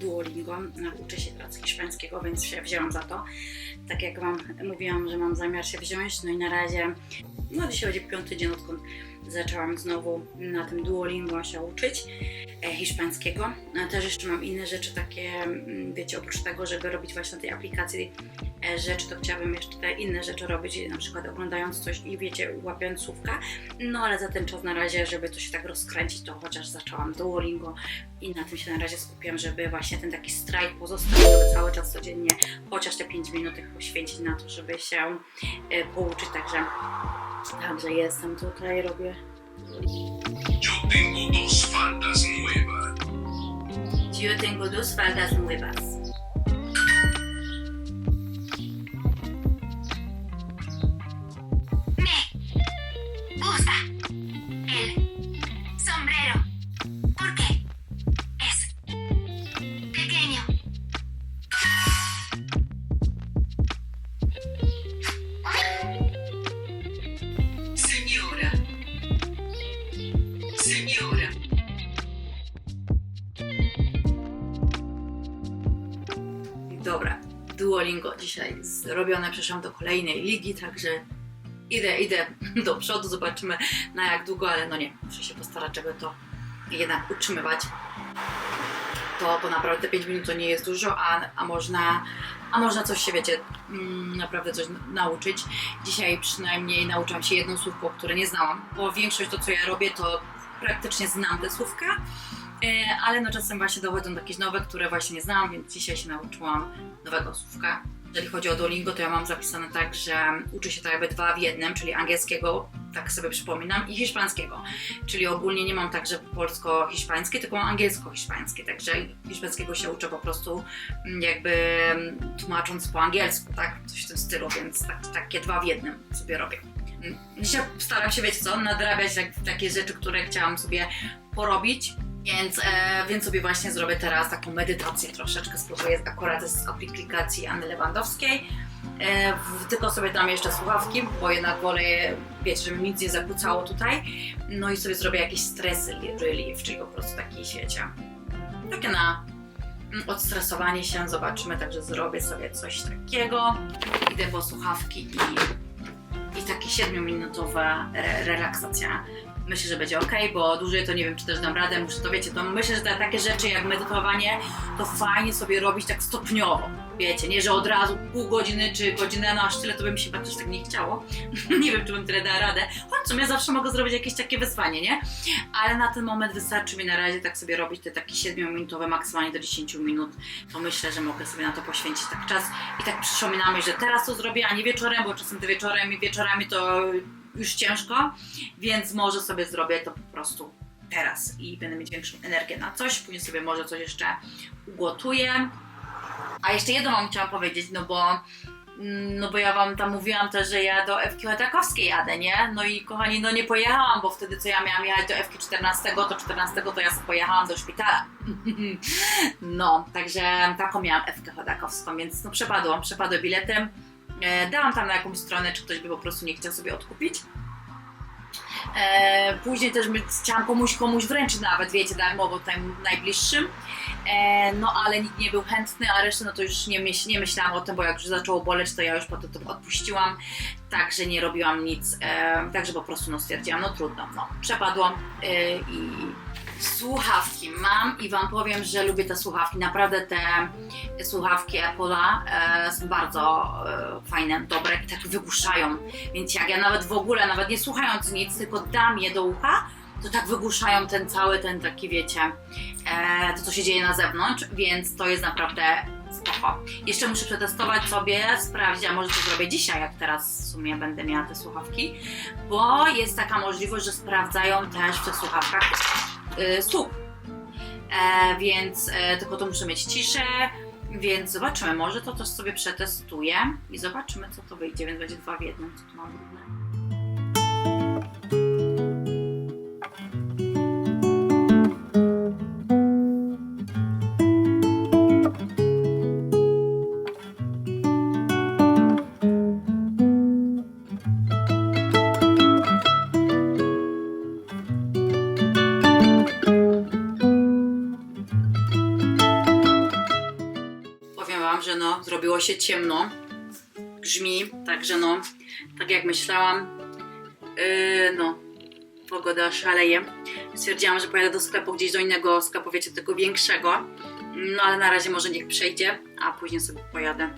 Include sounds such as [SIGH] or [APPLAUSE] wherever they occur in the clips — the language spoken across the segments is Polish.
Duolingo. Uczę się teraz hiszpańskiego, więc się wzięłam za to. Tak jak Wam mówiłam, że mam zamiar się wziąć, no i na razie, no dzisiaj będzie piąty dzień, odkąd zaczęłam znowu na tym Duolingo się uczyć e, hiszpańskiego. Też jeszcze mam inne rzeczy takie, mm, wiecie, oprócz tego, żeby robić właśnie na tej aplikacji e, rzeczy, to chciałabym jeszcze te inne rzeczy robić, na przykład oglądając coś i wiecie, łapiąc słówka. No ale za ten czas na razie, żeby to się tak rozkręcić, to chociaż zaczęłam Duolingo i na tym się na razie skupiam, żeby właśnie ten taki strajk pozostał, żeby cały czas codziennie chociaż te 5 minutek poświęcić na to, żeby się e, pouczyć. Także, także jestem tutaj, robię Yo tengo dos faldas nuevas. Yo tengo dos faldas nuevas. Dzisiaj zrobione, przeszłam do kolejnej ligi, także idę, idę [LAUGHS] do przodu, zobaczymy na jak długo, ale no nie, muszę się postarać, żeby to jednak utrzymywać. To, bo naprawdę te 5 minut to nie jest dużo, a, a, można, a można coś się, wiecie, mm, naprawdę coś nauczyć. Dzisiaj przynajmniej nauczyłam się jedno słówko, które nie znałam, bo większość to, co ja robię, to praktycznie znam te słówka, E, ale no czasem właśnie dochodzą do jakieś nowe, które właśnie nie znałam, więc dzisiaj się nauczyłam nowego słówka. Jeżeli chodzi o Duolingo, to ja mam zapisane tak, że uczę się tak jakby dwa w jednym, czyli angielskiego, tak sobie przypominam, i hiszpańskiego. Czyli ogólnie nie mam tak, że polsko-hiszpańskie, tylko angielsko-hiszpańskie, także hiszpańskiego się uczę po prostu mm, jakby mm, tłumacząc po angielsku, tak? Coś w tym stylu, więc tak, takie dwa w jednym sobie robię. Mm, Dzisiaj staram się, wiecie co, nadrabiać tak, takie rzeczy, które chciałam sobie porobić, więc, e, więc sobie właśnie zrobię teraz taką medytację troszeczkę, spróbuję akurat z aplikacji Anny Lewandowskiej. E, w, tylko sobie dam jeszcze słuchawki, bo jednak wolę, wiecie, żeby nic nie zakłócało tutaj. No i sobie zrobię jakieś stresy relief, czyli po prostu taki, wiecie, takie na mm, odstresowanie się, zobaczymy, także zrobię sobie coś takiego. Idę po słuchawki i, i takie 7-minutowa re, relaksacja myślę, że będzie ok, bo dłużej to nie wiem, czy też dam radę, muszę to wiecie, to myślę, że te takie rzeczy jak medytowanie, to fajnie sobie robić tak stopniowo. Wiecie, nie, że od razu pół godziny czy godzinę, no aż tyle to by mi się też tak nie chciało. [LAUGHS] nie wiem, czy bym tyle dała radę. Choć sumie zawsze mogę zrobić jakieś takie wyzwanie, nie? Ale na ten moment wystarczy mi na razie tak sobie robić te takie 7-minutowe, maksymalnie do 10 minut. To myślę, że mogę sobie na to poświęcić tak czas i tak przyszło mi na myśl, że teraz to zrobię, a nie wieczorem, bo czasem te wieczorem i wieczorami to już ciężko, więc może sobie zrobię to po prostu teraz i będę mieć większą energię na coś, później sobie może coś jeszcze ugotuję. A jeszcze jedno wam chciałam powiedzieć, no bo mm, no bo ja wam tam mówiłam też, że ja do Ewki Chodakowskiej jadę, nie? No i kochani, no nie pojechałam, bo wtedy co ja miałam jechać do Ewki 14, to 14 to ja pojechałam do szpitala. [LAUGHS] no, także taką miałam Ewkę Chodakowską, więc no przepadłam, przepadły biletem. E, dałam tam na jakąś stronę, czy ktoś by po prostu nie chciał sobie odkupić. E, później też my- chciałam komuś, komuś wręczyć nawet, wiecie, darmowo tutaj najbliższym. E, no ale nikt nie był chętny, a resztę no to już nie, myśl, nie myślałam o tym, bo jak już zaczęło boleć, to ja już potem to odpuściłam. Także nie robiłam nic, e, także po prostu no stwierdziłam, no trudno, no przepadłam e, i słuchawki mam i wam powiem, że lubię te słuchawki. Naprawdę te słuchawki Apple'a e, są bardzo e, fajne, dobre i tak wygłuszają. Więc jak ja nawet w ogóle, nawet nie słuchając nic, tylko dam je do ucha, to tak wygłuszają ten cały, ten taki wiecie, e, to co się dzieje na zewnątrz, więc to jest naprawdę spoko. Jeszcze muszę przetestować sobie, sprawdzić, a może to zrobię dzisiaj, jak teraz w sumie będę miała te słuchawki, bo jest taka możliwość, że sprawdzają też w tych słuchawkach y, słuch. E, więc e, tylko to muszę mieć ciszę, więc zobaczymy, może to też sobie przetestuję i zobaczymy co to wyjdzie, więc będzie dwa w jednym, co tu mam zrobiło się ciemno. Grzmi, także no, tak jak myślałam, yy, no, pogoda szaleje. Stwierdziłam, że pojadę do sklepu, gdzieś do innego sklepu, wiecie, tego większego. No ale na razie może niech przejdzie, a później sobie pojadę.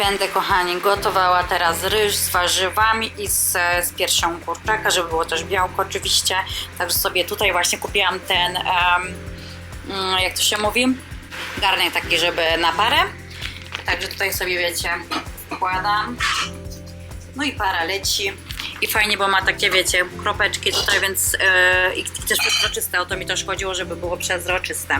Będę, kochani, gotowała teraz ryż z warzywami i z, z piersią kurczaka, żeby było też białko oczywiście. Także sobie tutaj właśnie kupiłam ten, mm, jak to się mówi, garnek taki, żeby na parę. Także tutaj sobie, wiecie, wkładam. No i para leci. I fajnie, bo ma takie, wiecie, kropeczki tutaj, więc yy, i, też przezroczyste. O to mi też chodziło, żeby było przezroczyste.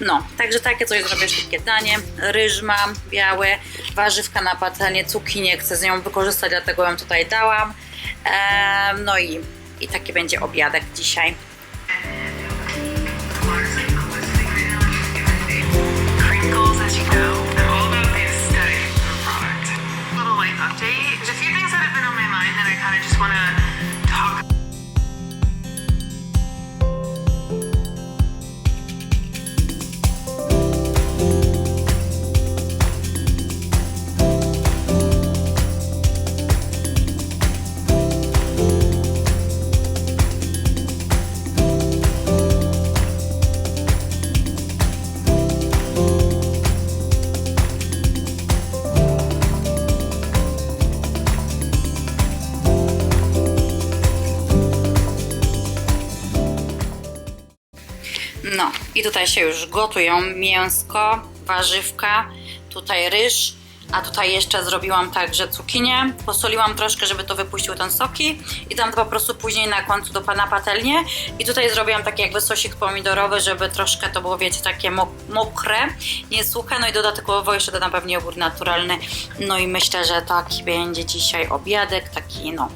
No, także takie coś zrobię szybkie danie. Ryż mam biały, warzywka na patelnię, cukinię chcę z nią wykorzystać, dlatego ją tutaj dałam. Em, no i, i taki będzie obiadek dzisiaj. Want to i tutaj się już gotują. Mięsko, warzywka, tutaj ryż, a tutaj jeszcze zrobiłam także cukinię, posoliłam troszkę, żeby to wypuścił ten soki i to po prostu później na końcu do pana patelnię. I tutaj zrobiłam taki jakby sosik pomidorowy, żeby troszkę to było, wiecie, takie mok- mokre, nie no i dodatkowo jeszcze dodam pewnie jogurt naturalny, no i myślę, że taki będzie dzisiaj obiadek, taki no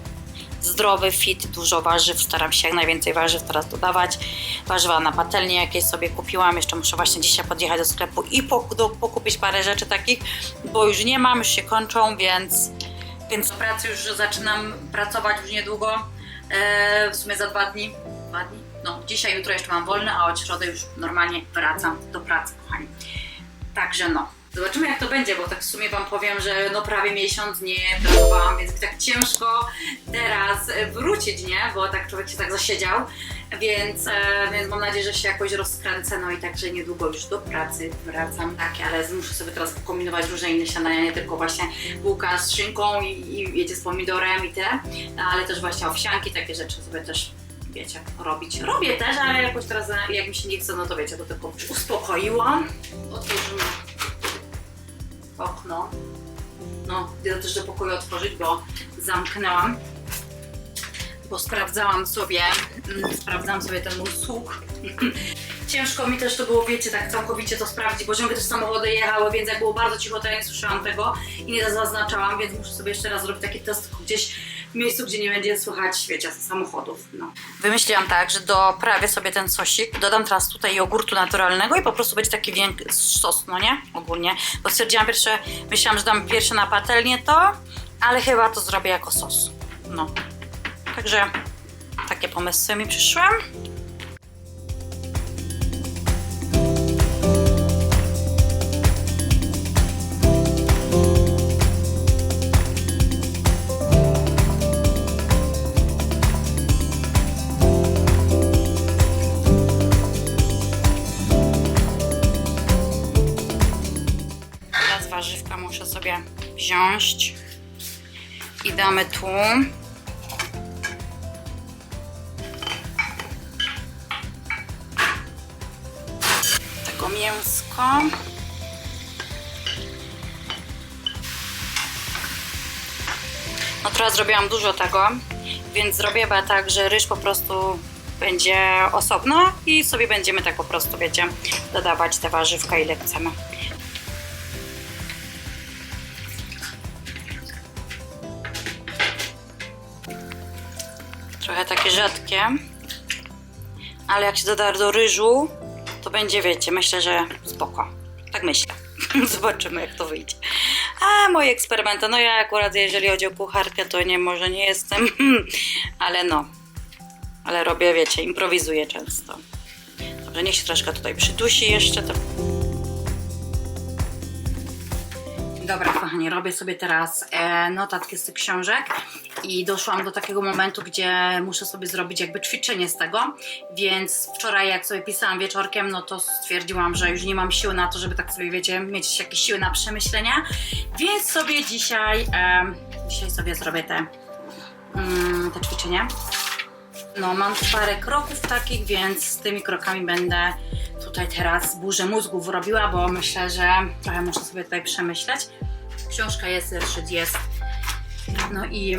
zdrowy, fit, dużo warzyw, staram się jak najwięcej warzyw teraz dodawać. Warzywa na patelnię jakieś sobie kupiłam, jeszcze muszę właśnie dzisiaj podjechać do sklepu i pokupić parę rzeczy takich, bo już nie mam, już się kończą, więc, więc do pracy już zaczynam pracować już niedługo, e, w sumie za dwa dni. Dwa dni? No, dzisiaj, jutro jeszcze mam wolne, a od środy już normalnie wracam do pracy, kochani. Także no. Zobaczymy jak to będzie, bo tak w sumie Wam powiem, że no prawie miesiąc nie pracowałam, więc tak ciężko teraz e, wrócić, nie? Bo tak człowiek się tak zasiedział, więc, e, więc mam nadzieję, że się jakoś rozkręcę, no i także niedługo już do pracy wracam. Tak, ale muszę sobie teraz pokombinować różne inne śniadania, nie tylko właśnie bułka z szynką i, i wiecie, z pomidorem i tyle, ale też właśnie owsianki, takie rzeczy sobie też wiecie, robić. Robię też, ale jakoś teraz e, jak mi się nie chce, no to wiecie, to tylko uspokoiłam. Otworzymy okno. No, idę też do pokoju otworzyć, bo zamknęłam. Bo sprawdzałam sobie, mm, sprawdzałam sobie ten mój. Ciężko mi też to było, wiecie, tak całkowicie to sprawdzić, bo ciągle też samochody jechały, więc jak było bardzo cicho, to słyszałam tego i nie zaznaczałam, więc muszę sobie jeszcze raz zrobić taki test gdzieś w miejscu, gdzie nie będzie słychać, wiecie, samochodów. No. Wymyśliłam tak, że doprawię sobie ten sosik, dodam teraz tutaj jogurtu naturalnego i po prostu będzie taki większy sos, no nie? Ogólnie. Bo stwierdziłam pierwsze, myślałam, że dam pierwsze na patelnię to, ale chyba to zrobię jako sos. No. Także takie pomysły mi przyszły. Wziąć i damy tu. Tego mięsko. No teraz zrobiłam dużo tego, więc zrobię chyba tak, że ryż po prostu będzie osobno i sobie będziemy tak po prostu, wiecie, dodawać te warzywka ile chcemy. Takie rzadkie. Ale jak się doda do ryżu, to będzie, wiecie, myślę, że spoko. Tak myślę. [LAUGHS] Zobaczymy, jak to wyjdzie. A moje eksperymenty, no ja akurat jeżeli chodzi o kucharkę, to nie, może nie jestem, [LAUGHS] ale no, ale robię, wiecie, improwizuję często. Dobrze, niech się troszkę tutaj przydusi jeszcze. To... kochani, robię sobie teraz e, notatki z tych książek i doszłam do takiego momentu, gdzie muszę sobie zrobić jakby ćwiczenie z tego, więc wczoraj jak sobie pisałam wieczorkiem, no to stwierdziłam, że już nie mam siły na to, żeby tak sobie, wiecie, mieć jakieś siły na przemyślenia, więc sobie dzisiaj, e, dzisiaj sobie zrobię te, mm, te ćwiczenie. No, mam parę kroków takich, więc z tymi krokami będę tutaj teraz burzę mózgów robiła, bo myślę, że trochę muszę sobie tutaj przemyśleć. Książka jest, zeszyt jest. No i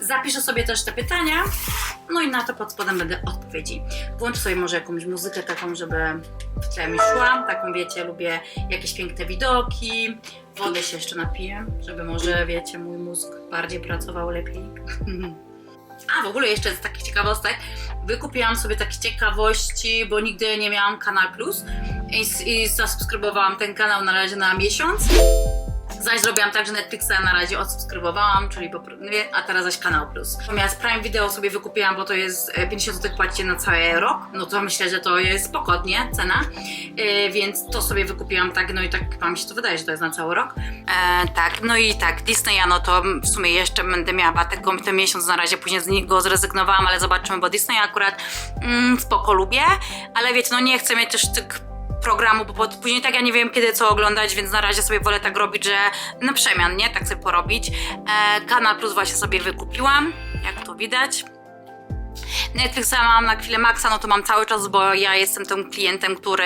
zapiszę sobie też te pytania. No i na to pod spodem będę odpowiedzi. Włączę sobie może jakąś muzykę taką, żeby w tle mi szła. Taką wiecie, lubię jakieś piękne widoki. Wodę się jeszcze napiję, żeby może wiecie, mój mózg bardziej pracował lepiej. [LAUGHS] A w ogóle jeszcze z takich ciekawostek, wykupiłam sobie takie ciekawości, bo nigdy nie miałam Kanal Plus i, i zasubskrybowałam ten kanał na razie na miesiąc. Zaś zrobiłam tak, że Netflixa na razie odsubskrybowałam, czyli po, a teraz zaś Kanał Plus. Natomiast Prime Video sobie wykupiłam, bo to jest e, 50 zł płacicie na cały rok, no to myślę, że to jest spoko, nie? Cena. E, więc to sobie wykupiłam tak, no i tak mi się to wydaje, że to jest na cały rok. E, tak, no i tak, Disneya, no to w sumie jeszcze będę miała tego, ten miesiąc na razie, później z niego zrezygnowałam, ale zobaczymy, bo Disney akurat mm, spoko lubię, ale wiecie, no nie chcę mieć też tych programu, bo później tak ja nie wiem kiedy co oglądać, więc na razie sobie wolę tak robić, że na przemian, nie? Tak sobie porobić. E, Kanal Plus właśnie sobie wykupiłam, jak to widać. Netflixa mam na chwilę maksa, no to mam cały czas, bo ja jestem tym klientem, który,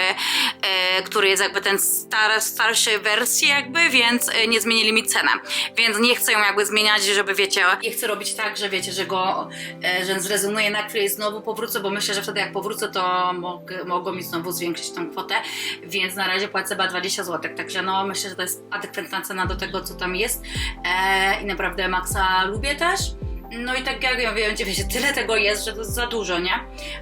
e, który jest jakby ten star, starszej wersji jakby, więc e, nie zmienili mi cenę. Więc nie chcę ją jakby zmieniać, żeby wiecie, nie chcę robić tak, że wiecie, że go, e, że zrezygnuję na chwilę i znowu powrócę, bo myślę, że wtedy jak powrócę, to mogę, mogą mi znowu zwiększyć tą kwotę, więc na razie płacę chyba 20 zł, także no myślę, że to jest adekwatna cena do tego, co tam jest e, i naprawdę Maxa lubię też. No i tak jak ja wiem, wiecie, tyle tego jest, że to jest za dużo, nie?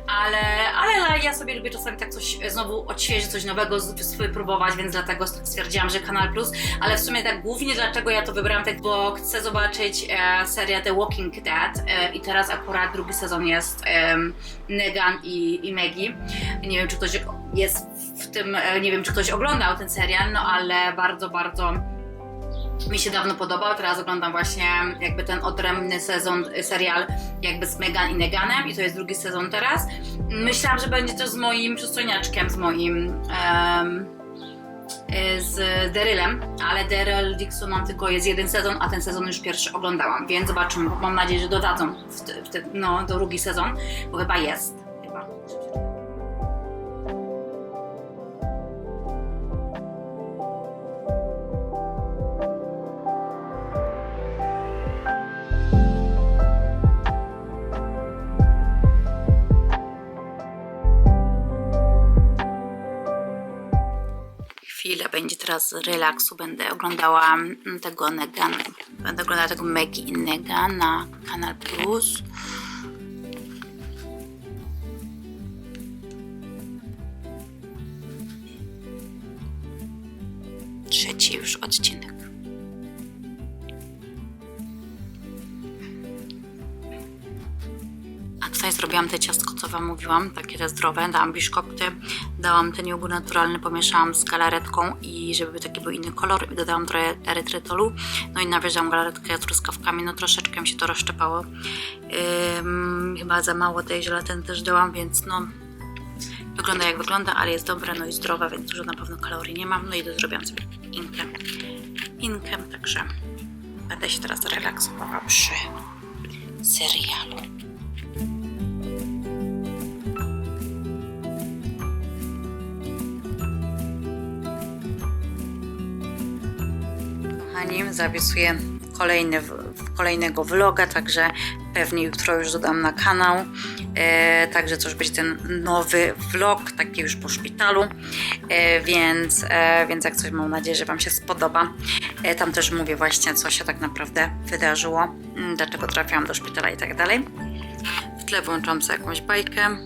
Ale, ale ja sobie lubię czasami tak coś znowu odświeżyć, coś nowego spróbować, więc dlatego stwierdziłam, że Kanal Plus, ale w sumie tak głównie dlaczego ja to wybrałam, tak bo chcę zobaczyć e, serię The Walking Dead e, i teraz akurat drugi sezon jest em, Negan i, i Maggie. Nie wiem, czy ktoś jest w tym, e, nie wiem, czy ktoś oglądał ten serial, no ale bardzo, bardzo mi się dawno podobał, teraz oglądam właśnie jakby ten odrębny sezon, y, serial jakby z Megan i Neganem i to jest drugi sezon teraz. Myślałam, że będzie też z moim przystojniaczkiem, z moim y, z Darylem, ale Daryl Dixon mam tylko jest jeden sezon, a ten sezon już pierwszy oglądałam, więc zobaczymy, mam nadzieję, że dodadzą w te, w te, no, do drugi sezon, bo chyba jest. Chyba. Będzie teraz relaksu. Będę oglądała mm, tego Negana. Będę oglądała tego Maggie i Nega na Kanal Plus. A tutaj zrobiłam te ciastko, co Wam mówiłam, takie te zdrowe. Dałam biszkopty, dałam ten jogurt naturalny, pomieszałam z galaretką i żeby taki był inny kolor dodałam trochę erytrytolu. No i nawierzam galaretkę truskawkami, no troszeczkę mi się to rozszczepało. Ym, chyba za mało tej żelatyny też dałam, więc no wygląda jak wygląda, ale jest dobre, no i zdrowe, więc dużo na pewno kalorii nie mam. No i zrobiłam sobie inkę. Inkę, także będę się teraz relaksowała przy serialu. Kochani, zapisuję kolejny, kolejnego vloga, także pewnie jutro już dodam na kanał. E, także to już będzie ten nowy vlog, taki już po szpitalu, e, więc, e, więc jak coś mam nadzieję, że Wam się spodoba. E, tam też mówię właśnie, co się tak naprawdę wydarzyło, m, dlaczego trafiłam do szpitala i tak dalej. W tle włączam sobie jakąś bajkę.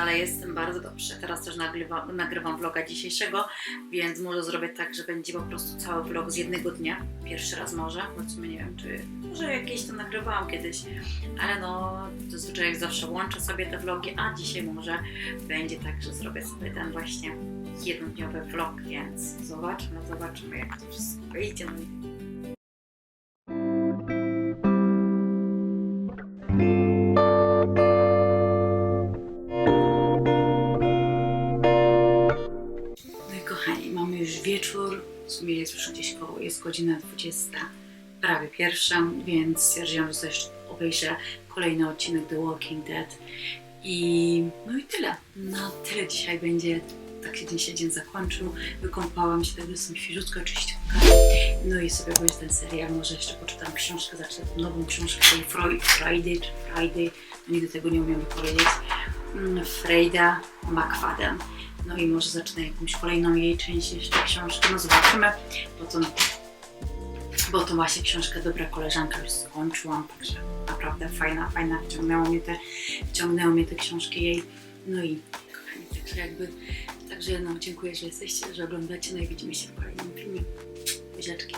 Ale jestem bardzo dobrze. Teraz też nagrywa, nagrywam vloga dzisiejszego, więc może zrobię tak, że będzie po prostu cały vlog z jednego dnia. Pierwszy raz może, choć nie wiem, czy może jakieś to nagrywałam kiedyś, ale no zazwyczaj jak zawsze łączę sobie te vlogi, a dzisiaj może będzie tak, że zrobię sobie ten właśnie jednodniowy vlog, więc zobaczmy, zobaczmy jak to wszystko wyjdzie. Wieczór, w sumie jest już gdzieś koło, jest godzina 20, prawie pierwsza, więc stwierdziłam, że jeszcze obejrzę kolejny odcinek The Walking Dead. I no i tyle. Na tyle dzisiaj będzie, tak się dzisiaj dzień zakończył, wykąpałam się, tak jestem świeżutka, czyściutka, no i sobie obejrzę ten serial, może jeszcze poczytam książkę, zacznę nową książkę tej Friday, czy Friday, no nigdy tego nie umiem powiedzieć, Mm, Frejda McFadden. No i może zacznę jakąś kolejną jej część jeszcze książkę. No zobaczymy, bo to, bo to właśnie książkę Dobra koleżanka już skończyłam, także naprawdę fajna, fajna. Wciągnęło mnie te, wciągnęło mnie te książki jej. No i kochani, także jakby, także no dziękuję, że jesteście, że oglądacie, no i widzimy się w kolejnym filmie. Buziaczki.